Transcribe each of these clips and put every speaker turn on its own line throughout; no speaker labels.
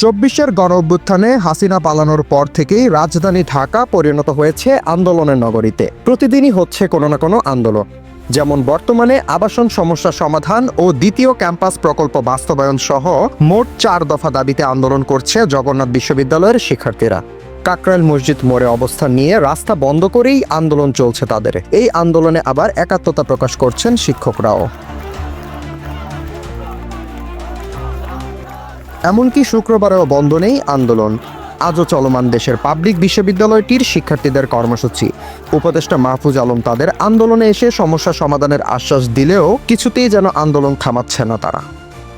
চব্বিশের গণ অভ্যুত্থানে হাসিনা পালানোর পর থেকেই রাজধানী ঢাকা পরিণত হয়েছে আন্দোলনের নগরীতে। প্রতিদিনই হচ্ছে কোনো না কোনো আন্দোলন। যেমন বর্তমানে আবাসন সমস্যা সমাধান ও দ্বিতীয় ক্যাম্পাস প্রকল্প বাস্তবায়ন সহ মোট চার দফা দাবিতে আন্দোলন করছে জগন্নাথ বিশ্ববিদ্যালয়ের শিক্ষার্থীরা। কাকরাইল মসজিদ মোড়ে অবস্থান নিয়ে রাস্তা বন্ধ করেই আন্দোলন চলছে তাদের। এই আন্দোলনে আবার একাত্মতা প্রকাশ করছেন শিক্ষকরাও। এমনকি শুক্রবারেও বন্ধ নেই আন্দোলন। আজও চলমান দেশের পাবলিক বিশ্ববিদ্যালয়টির শিক্ষার্থীদের কর্মসূচি। উপদেষ্টা মাহফুজ আলম তাদের আন্দোলনে এসে সমস্যা সমাধানের আশ্বাস দিলেও কিছুতেই যেন আন্দোলন থামাচ্ছে না তারা।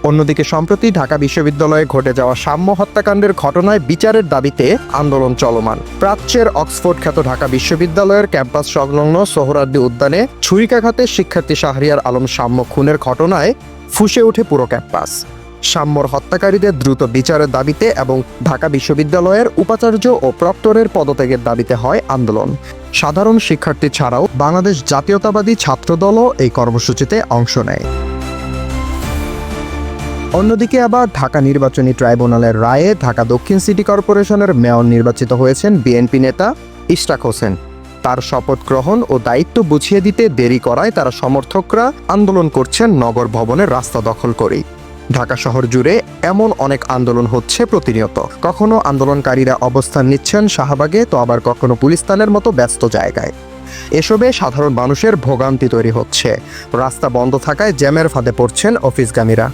অন্যদিকে সম্প্রতি ঢাকা বিশ্ববিদ্যালয়ে ঘটে যাওয়া সাম্য হত্যাকাণ্ডের ঘটনায় বিচারের দাবিতে আন্দোলন চলমান। প্রাচ্যের অক্সফোর্ড খ্যাত ঢাকা বিশ্ববিদ্যালয়ের ক্যাম্পাস সংলগ্ন সোহরাদ্দি উদ্যানে ছুরিকাঘাতে শিক্ষার্থী শাহরিয়ার আলম সাম্য খুনের ঘটনায় ফুসে ওঠে পুরো ক্যাম্পাস। সাম্যর হত্যাকারীদের দ্রুত বিচারের দাবিতে এবং ঢাকা বিশ্ববিদ্যালয়ের উপাচার্য ও প্রক্টরের পদত্যাগের দাবিতে হয় আন্দোলন। সাধারণ শিক্ষার্থী ছাড়াও বাংলাদেশ জাতীয়তাবাদী ছাত্রদলও এই কর্মসূচিতে অংশ নেয়। অন্যদিকে আবার ঢাকা নির্বাচনী ট্রাইব্যুনালের রায়ে ঢাকা দক্ষিণ সিটি কর্পোরেশনের মেয়র নির্বাচিত হয়েছেন বিএনপি নেতা ইশরাক হোসেন। তার শপথ গ্রহণ ও দায়িত্ব বুঝিয়ে দিতে দেরি করায় তারা সমর্থকরা আন্দোলন করছেন নগর ভবনের রাস্তা দখল করেই। ঢাকা শহর জুড়ে এমন অনেক আন্দোলন হচ্ছে প্রতিনিয়ত। কখনো আন্দোলনকারীরা অবস্থান নিচ্ছেন শাহবাগে, তো আবার কখনো পুলিশ পুলিস্তানের মতো ব্যস্ত জায়গায়। এসবে সাধারণ মানুষের ভোগান্তি তৈরি হচ্ছে। রাস্তা বন্ধ থাকায় জ্যামের ফাঁদে পড়ছেন অফিসগামীরা।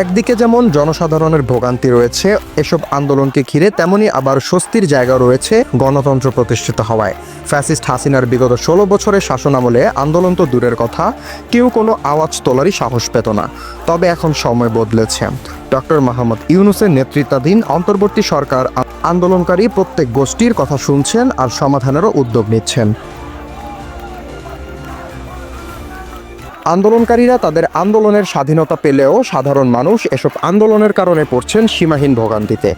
একদিকে যেমন জনসাধারণের ভোগান্তি রয়েছে, এসব আন্দোলনকে ঘিরে তেমনি আবার স্বস্তির জায়গা রয়েছে গণতন্ত্র প্রতিষ্ঠিত হওয়ায়। ফ্যাসিস্ট হাসিনার বিগত ষোলো বছরের শাসনামলে আন্দোলন তো দূরের কথা, কেউ কোনো আওয়াজ তোলারই সাহস পেত না। তবে এখন সময় বদলেছে। ডক্টর মাহমুদ ইউনুসের নেতৃত্বাধীন অন্তর্বর্তী সরকার আন্দোলনকারী প্রত্যেক গোষ্ঠীর কথা শুনছেন আর সমাধানেরও উদ্যোগ নিচ্ছেন। আন্দোলনকারীরা তাদের আন্দোলনের স্বাধীনতা পেলেও সাধারণ মানুষ এসব আন্দোলনের কারণে পড়ছেন সীমাহীন ভোগান্তিতে।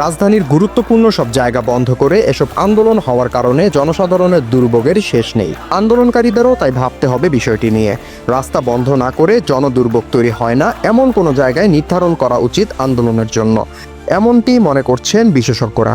রাজধানীর গুরুত্বপূর্ণ সব জায়গা বন্ধ করে এসব আন্দোলন হওয়ার কারণে জনসাধারণের দুর্ভোগের শেষ নেই। আন্দোলনকারীদেরও তাই ভাবতে হবে বিষয়টি নিয়ে। রাস্তা বন্ধ না করে জনদুর্ভোগ তৈরি হয় না, এমন কোনো জায়গায় নির্ধারণ করা উচিত আন্দোলনের জন্য। এমনটি মনে করছেন বিশেষজ্ঞরা।